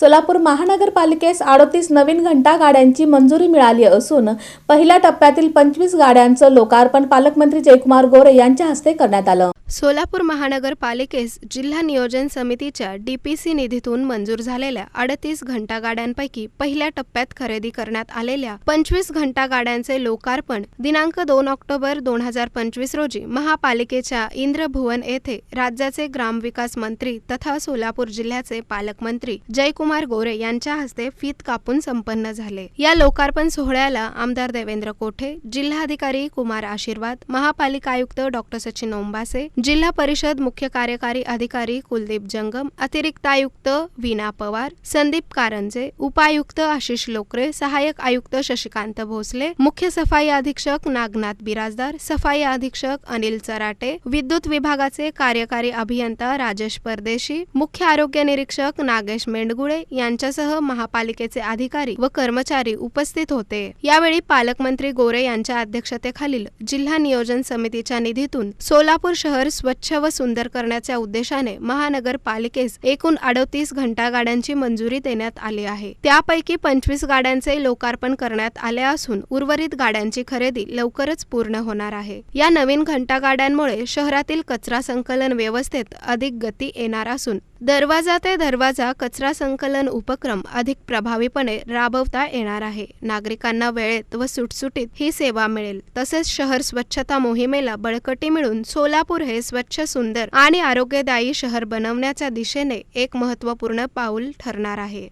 सोलापूर महानगरपालिकेस अडोतीस नवीन घंटा गाड्यांची मंजुरी मिळाली असून पहिल्या टप्प्यातील पंचवीस गाड्यांचं लोकार्पण पालकमंत्री जयकुमार गोरे यांच्या हस्ते करण्यात आलं. सोलापूर महानगरपालिकेस जिल्हा नियोजन समितीच्या डी पी सी निधीतून मंजूर झालेल्या अडतीस घंटा गाड्यांपैकी पहिल्या टप्प्यात खरेदी करण्यात आलेल्या पंचवीस घंटा गाड्यांचे लोकार्पण दिनांक दोन ऑक्टोबर दोन हजार पंचवीस रोजी महापालिकेच्या इंद्रभुवन येथे राज्याचे ग्रामविकास मंत्री तथा सोलापूर जिल्ह्याचे पालकमंत्री जयकुमार गोरे यांच्या हस्ते फीत कापून संपन्न झाले. या लोकार्पण सोहळ्याला आमदार देवेंद्र कोठे जिल्हाधिकारी कुमार आशीर्वाद महापालिका आयुक्त डॉक्टर सचिन ओंबासे जिल्हा परिषद मुख्य कार्यकारी अधिकारी कुलदीप जंगम अतिरिक्त आयुक्त वीणा पवार संदीप कारंजे उपायुक्त आशिष लोकरे सहाय्यक आयुक्त शशिकांत भोसले मुख्य सफाई अधीक्षक नागनाथ बिराजदार सफाई अधीक्षक अनिल चराटे विद्युत विभागाचे कार्यकारी अभियंता राजेश परदेशी मुख्य आरोग्य निरीक्षक नागेश मेंडगुळे यांच्यासह महापालिकेचे अधिकारी व कर्मचारी उपस्थित होते. यावेळी पालकमंत्री गोरे यांच्या अध्यक्षतेखालील जिल्हा नियोजन समितीच्या निधीतून सोलापूर शहर स्वच्छ व सुंदर करण्याच्या उद्देशाने महानगरपालिकेस एकूण अडतीस घंटा गाड्यांची मंजुरी देण्यात आली आहे. त्यापैकी पंचवीस गाड्यांचे लोकार्पण करण्यात आले असून उर्वरित गाड्यांची खरेदी लवकरच पूर्ण होणार आहे. या नवीन घंटा गाड्यांमुळे शहरातील कचरा संकलन व्यवस्थेत अधिक गती येणार असून दरवाजा ते दरवाजा कचरा संकलन उपक्रम अधिक प्रभावीपणे राबवता येणार आहे. नागरिकांना वेळेत व सुटसुटीत ही सेवा मिळेल. तसेच शहर स्वच्छता मोहिमेला बळकटी मिळून सोलापूर हे स्वच्छ सुंदर आणि आरोग्यदायी शहर बनवण्याच्या दिशेने एक महत्त्वपूर्ण पाऊल ठरणार आहे.